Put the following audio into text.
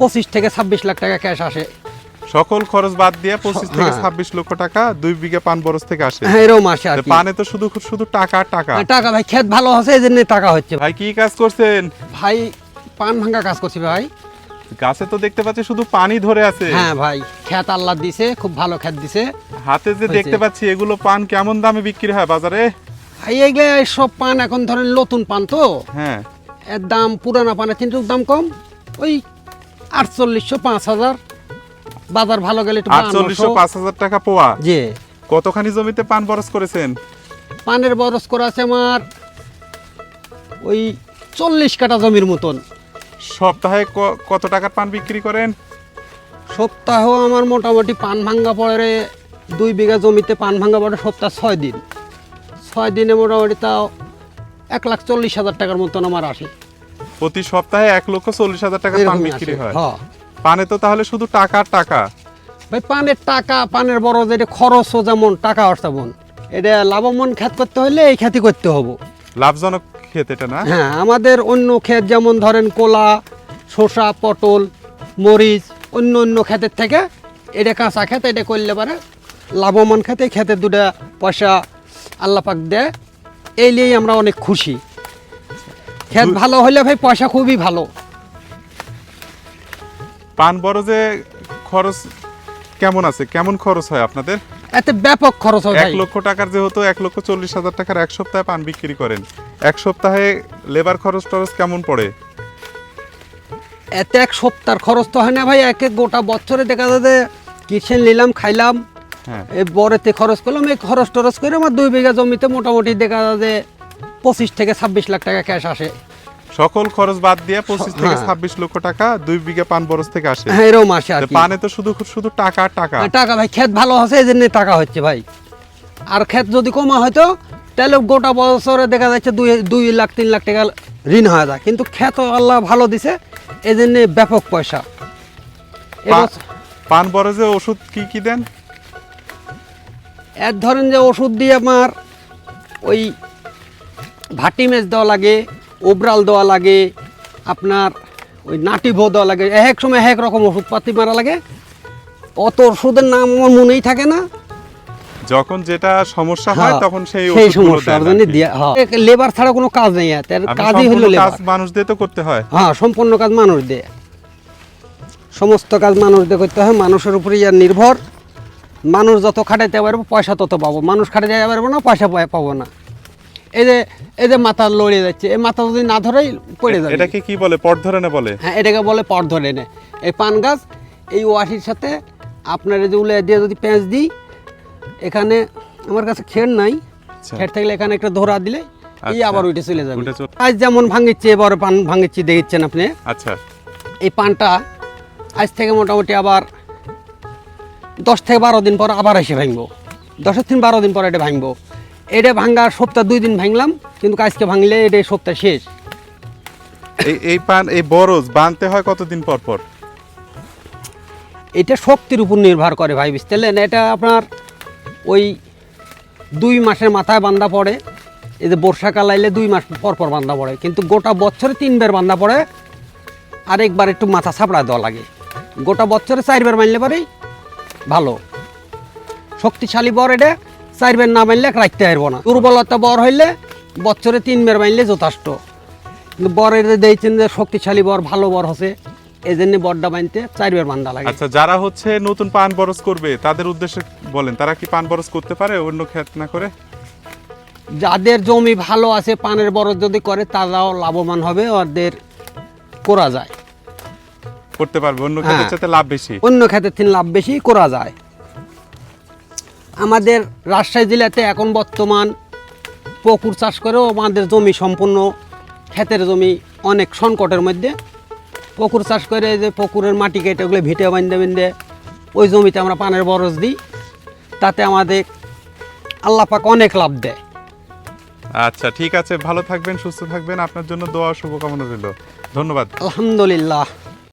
পঁচিশ থেকে ছাব্বিশ লাখ টাকা ক্যাশ আসে। সকল খরচ বাদ দিয়ে পঁচিশ থেকে হ্যাঁ। ছাব্বিশ লক্ষ টাকা দুই বিঘা পান বরস থেকে আসে। হ্যাঁ এরকম আসে আর পানে তো শুধু শুধু টাকা টাকা। টাকা ভাই ক্ষেত ভালো আছে এই জন্য টাকা হচ্ছে। ভাই কি কাজ করছেন? ভাই পান ভাঙ্গা কাজ করছি ভাই। গাছে তো দেখতে পাচ্ছি শুধু পানি ধরে আছে। হ্যাঁ ভাই ক্ষেত আল্লাহ দিছে খুব ভালো ক্ষেত দিছে। হাতে যে দেখতে পাচ্ছি এগুলো পান কেমন দামে বিক্রি হয় বাজারে? ভাই এগুলো সব পান এখন ধরেন নতুন পান তো। হ্যাঁ। এর দাম পুরানা পানের কিন্তু দাম কম। ওই আটচল্লিশশো পাঁচ হাজার। বাজার ভালো গেলে আটচল্লিশশো পাঁচ হাজার টাকা পোয়া? জি। কতখানি জমিতে পান বরস করেছেন? পানের বরস করা আছে আমার ওই চল্লিশ কাটা জমির মতন। সপ্তাহে কত টাকার পান বিক্রি করেন? সপ্তাহ আমার মোটামুটি পান ভাঙ্গা পড়ে দুই বিঘা জমিতে পান ভাঙ্গা পড়ে সপ্তাহ ছয় দিন। ছয় দিনে মোটামুটি তাও এক লাখ চল্লিশ হাজার টাকার মতন আমার আসে। প্রতি সপ্তাহে এক লক্ষ চল্লিশ হাজার টাকা পান বিক্রি হয়। হ্যাঁ। পানে তো তাহলে শুধু টাকা টাকা। ভাই পানের টাকা পানের বড় যেটা খরচও যেমন টাকা তেমন। এটা লাভবান খ্যাত করতে হলে এই খ্যাতি করতে হব। লাভজনক খেতে এটা না? হ্যাঁ আমাদের অন্য ক্ষেত যেমন ধরেন কোলা শসা পটল মরিচ অন্য অন্য ক্ষেতের থেকে এটা কাঁচা ক্ষেত এটা করলে পারে লাভবান খেতে খেতে দুটা পয়সা আল্লাপাক দেয়। এই নিয়েই আমরা অনেক খুশি। ক্ষেত ভালো হলে ভাই পয়সা খুবই ভালো। পান বরজে খরচ কেমন আছে? কেমন খরচ হয় আপনাদের? এতে ব্যাপক খরচ হয় এক লক্ষ টাকার যেহেতু এক লক্ষ চল্লিশ হাজার টাকার এক সপ্তাহে পান বিক্রি করেন এক সপ্তাহে লেবার খরচ টরচ কেমন পড়ে? এতে এক সপ্তাহ খরচ তো হয় না ভাই এক এক গোটা বছরে দেখা যাবে যে কিচেন নিলাম খাইলাম হ্যাঁ। এই বড়েতে খরচ করলাম এই খরচ টরচ করে আমার দুই বিঘা জমিতে মোটামুটি দেখা যায় যে পঁচিশ থেকে ছাব্বিশ লাখ টাকা ক্যাশ আসে। সকল খরচ বাদ দিয়ে পঁচিশ থেকে হ্যাঁ। ছাব্বিশ লক্ষ টাকা দুই বিঘা পান বরস থেকে আসে। হ্যাঁ এরকম আসে আর পানে তো শুধু শুধু টাকা টাকা। টাকা ভাই ক্ষেত ভালো আছে এই জন্য টাকা হচ্ছে ভাই। আর ক্ষেত যদি কমা হয়তো তাহলে গোটা বছরে দেখা যাচ্ছে দুই দুই লাখ তিন লাখ টাকা ঋণ হয়ে যায়। কিন্তু ক্ষেত আল্লাহ ভালো দিছে এই জন্যে ব্যাপক পয়সা। পান বরজে ওষুধ কি কি দেন? এক ধরেন যে ওষুধ দিয়ে আমার ওই ভাটি মেজ দেওয়া লাগে ওবরাল দেওয়া লাগে আপনার ওই নাটিভো দেওয়া লাগে এক সময় এক রকম ওষুধপাতি মারা লাগে। অত ওষুধের নাম আমার মনেই থাকে না। যখন যেটা সমস্যা হয় হ্যাঁ, তখন সেই সেই সমস্যা আর। দিয়া হ্যাঁ। লেবার ছাড়া কোনো কাজ নেই আর কাজই হলো কাজ মানুষ দিয়ে তো করতে হয়। হ্যাঁ সম্পূর্ণ কাজ মানুষ দিয়ে। সমস্ত কাজ মানুষ দিয়ে করতে হয় মানুষের উপরে ইয়ার নির্ভর। মানুষ যত খাটাইতে পারব পয়সা তত পাবো। মানুষ খাটাইতে পারব না পয়সা পাবো না। এই যে এই যে মাথা লড়িয়ে যাচ্ছে এই মাথা যদি না ধরেই পড়ে যাবে। এটাকে কি বলে? পট ধরে না বলে? হ্যাঁ এটাকে বলে পট ধরে নে। এই পান গাছ এই ওয়াশির সাথে আপনার এই যে উলে দিয়ে যদি পেঁচ দিই এখানে আমার কাছে খের নাই। আচ্ছা। খের থাকলে এখানে একটা ধরা দিলে এই আচ্ছা। আবার উঠে চলে যাবে। আজ যেমন ভাঙিচ্ছে এবার পান ভাঙিচ্ছি দেখছেন আপনি? আচ্ছা। এই পানটা আজ থেকে মোটামুটি আবার দশ থেকে বারো দিন পর আবার এসে ভাঙবো। দশের দিন বারো দিন পর এটা ভাঙবো। এটা ভাঙ্গার সপ্তাহ দুই দিন ভাঙলাম কিন্তু আজকে ভাঙলে এটা সপ্তাহ শেষ। এই এই পান এই বরজ বানতে হয় কতদিন পর পর? এটা শক্তির উপর নির্ভর করে ভাই বুঝতেলেন এটা আপনার ওই দুই মাসের মাথায় বান্ধা পড়ে এই যে বর্ষাকাল আইলে দুই মাস পর পর বান্ধা পড়ে কিন্তু গোটা বছরে তিনবার বান্ধা পড়ে আরেকবার একটু মাথা ছাপড়া দেওয়া লাগে। গোটা বছরে চারবার মানলে পারেই ভালো। শক্তিশালী বর এটা চারবার না মানলে রাখতে পারব না। দুর্বলতা বর হইলে বছরে তিন তিনবার মানলে যথেষ্ট। কিন্তু বরের দেখছেন যে শক্তিশালী বর ভালো বর হচ্ছে এই জন্য বরটা বানতে চারবার বান্ধা লাগে। আচ্ছা যারা হচ্ছে নতুন পান বরজ করবে তাদের উদ্দেশ্যে বলেন তারা কি পান বরস করতে পারে অন্য ক্ষেত না করে? যাদের জমি ভালো আছে পানের বরজ যদি করে তারাও লাভবান হবে ওদের করা যায়। করতে পারবে অন্য ক্ষেতের হ্যাঁ। চাইতে লাভ বেশি। অন্য ক্ষেত্রে থেকে লাভ বেশি করা যায়। আমাদের রাজশাহী জেলাতে এখন বর্তমান পুকুর চাষ করেও আমাদের জমি সম্পূর্ণ ক্ষেতের জমি অনেক সংকটের মধ্যে। পুকুর চাষ করে যে পুকুরের মাটি কেটে ওগুলো ভিটে বান্ধে বেঁধে ওই জমিতে আমরা পানের বরজ দিই। তাতে আমাদের আল্লাপাক অনেক লাভ দেয়। আচ্ছা ঠিক আছে ভালো থাকবেন সুস্থ থাকবেন। আপনার জন্য দোয়া শুভকামনা রইল। ধন্যবাদ। আলহামদুলিল্লাহ।